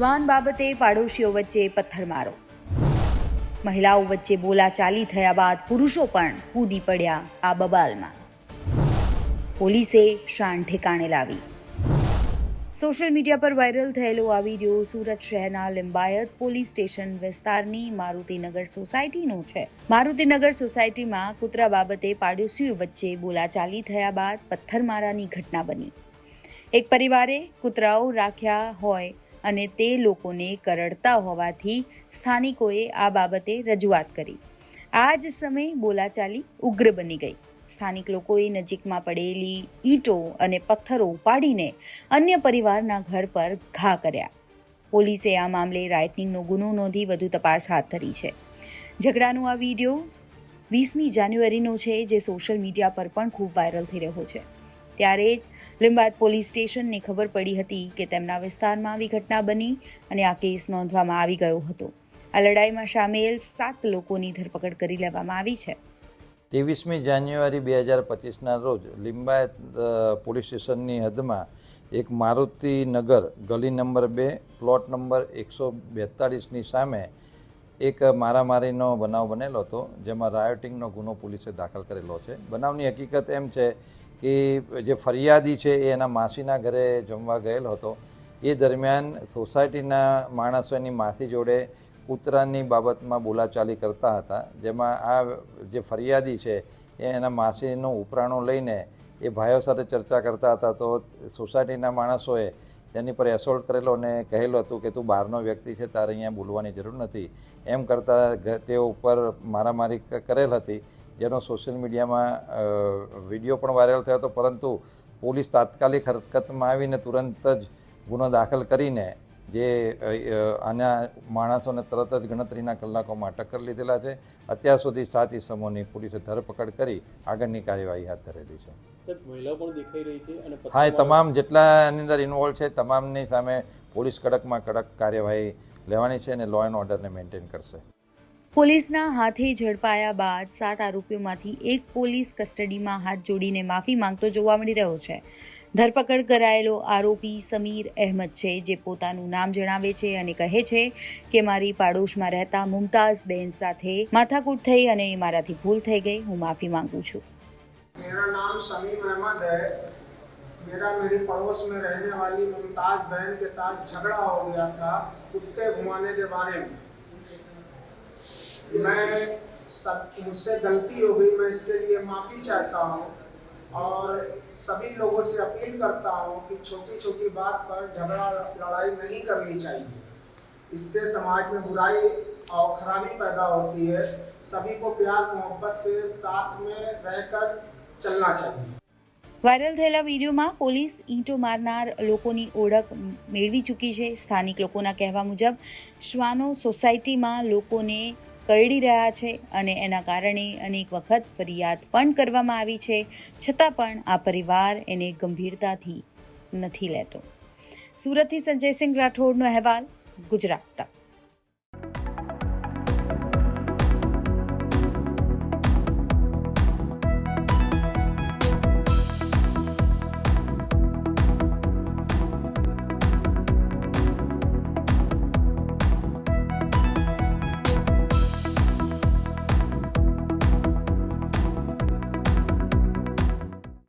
શ્વાન બાબતે પાડોશીઓ વચ્ચે પથ્થરમારો. મહિલાઓ વચ્ચે બોલાચાલી થયા બાદ પુરુષો પણ કૂદી પડ્યા આ બબાલમાં. પોલીસે શાન ઠેકાણે લાવી. સોશિયલ મીડિયા પર વાયરલ થયેલો આ વીડિયો સુરત શહેરના લિંબાયત પોલીસ સ્ટેશન વિસ્તારની મારુતિનગર સોસાયટીનો છે. મારુતિનગર સોસાયટીમાં કૂતરા બાબતે પાડોશીઓ વચ્ચે બોલાચાલી થયા બાદ પથ્થરમારાની ઘટના બની. એક પરિવારે કૂતરાઓ રાખ્યા હોય અને તે લોકોને કરડતા હોવાથી સ્થાનિકોએ આ બાબતે રજૂઆત કરી. આ જ સમયે બોલાચાલી ઉગ્ર બની ગઈ. સ્થાનિક લોકોએ નજીકમાં પડેલી ઈંટો અને પથ્થરો ઉપાડીને અન્ય પરિવારના ઘર પર ઘા કર્યા. પોલીસે આ મામલે રાઇટનિંગનો ગુનો નોંધી વધુ તપાસ હાથ ધરી છે. ઝઘડાનો આ વીડિયો વીસમી જાન્યુઆરીનો છે, જે સોશિયલ મીડિયા પર પણ ખૂબ વાયરલ થઈ રહ્યો છે. ત્યારે જ લીંબાદ પોલીસ સ્ટેશનને ખબર પડી હતી કે તેમના વિસ્તારમાં આવી ઘટના બની અને આ કેસ નોંધવામાં આવી ગયો હતો. આ લડાઈમાં સામેલ સાત લોકોની ધરપકડ કરી લેવામાં આવી છે. ત્રેવીસમી જાન્યુઆરી બે હજાર પચીસના રોજ લિંબાયત પોલીસ સ્ટેશનની હદમાં એક મારુતિ નગર ગલી નંબર બે, પ્લોટ નંબર એકસો બેતાળીસની સામે એક મારામારીનો બનાવ બનેલો હતો, જેમાં રાયોટિંગનો ગુનો પોલીસે દાખલ કરેલો છે. બનાવની હકીકત એમ છે કે જે ફરિયાદી છે એ એના માસીના ઘરે જમવા ગયેલો હતો. એ દરમિયાન સોસાયટીના માણસો એની માસી જોડે કૂતરાની બાબતમાં બોલાચાલી કરતા હતા. જેમાં આ જે ફરિયાદી છે એ એના માસીનો ઉપરાણો લઈને એ ભાઈઓ સાથે ચર્ચા કરતા હતા. તો સોસાયટીના માણસોએ તેની પર એસોલ્ટ કરેલો અને કહેલું હતું કે તું બહારનો વ્યક્તિ છે, તારે અહીંયા બોલવાની જરૂર નથી. એમ કરતાં તે ઉપર મારામારી કરેલ હતી. જેનો સોશિયલ મીડિયામાં વીડિયો પણ વાયરલ થયો હતો પરંતુ પોલીસ તાત્કાલિક હરકતમાં આવીને તુરંત જ ગુનો દાખલ કરીને જે આના માણસોને તરત જ ગણતરીના કલાકોમાં અટક કરી લીધેલા છે. અત્યાર સુધી સાત ઇસમોની પોલીસે ધરપકડ કરી આગળની કાર્યવાહી હાથ ધરેલી છે. હા એ તમામ જેટલા એની અંદર ઇન્વોલ્વ છે તમામની સામે પોલીસ કડકમાં કડક કાર્યવાહી લેવાની છે અને લો એન્ડ ઓર્ડરને મેન્ટેન કરશે. પોલીસના હાથે ઝડપાયા બાદ સાત આરોપીઓમાંથી એક પોલીસ કસ્ટડીમાં હાથ જોડીને માફી માંગતો જોવા મળી રહ્યો છે ધરપકડ કરાયેલો આરોપી સમીર અહેમદ છે જે પોતાનું નામ જણાવે છે અને કહે છે કે મારી પાડોશમાં રહેતા મુમતાઝ બેન સાથે માથાકૂટ થઈ અને એ મારાથી ભૂલ થઈ ગઈ હું માફી માંગુ છું मेरा नाम समीम अहमद है मेरा मेरी पड़ोस में रहने वाली मुमताज़ बहन के साथ झगड़ा हो गया था कुत्ते घुमाने के बारे में मैं सब मुझसे गलती हो गई मैं इसके लिए माफ़ी चाहता हूँ और सभी लोगों से अपील करता हूँ कि छोटी छोटी बात पर झगड़ा लड़ाई नहीं करनी चाहिए इससे समाज में बुराई और खराबी पैदा होती है सभी को प्यार मोहब्बत से साथ में रहकर चलना चाहिए વાયરલ થયેલા વિડીયોમાં પોલીસ ઈંટો મારનાર લોકોની ઓળખ મેળવી ચૂકી છે સ્થાનિક લોકોના કહેવા મુજબ શ્વાનો સોસાયટીમાં લોકોને કરડી રહ્યા છે અને એના કારણે અનેક વખત ફરિયાદ પણ કરવામાં આવી છે. છતાં પણ આ પરિવાર એને ગંભીરતાથી નથી લેતો. સુરતથી સંજયસિંહ રાઠોડનો અહેવાલ, ગુજરાત તક.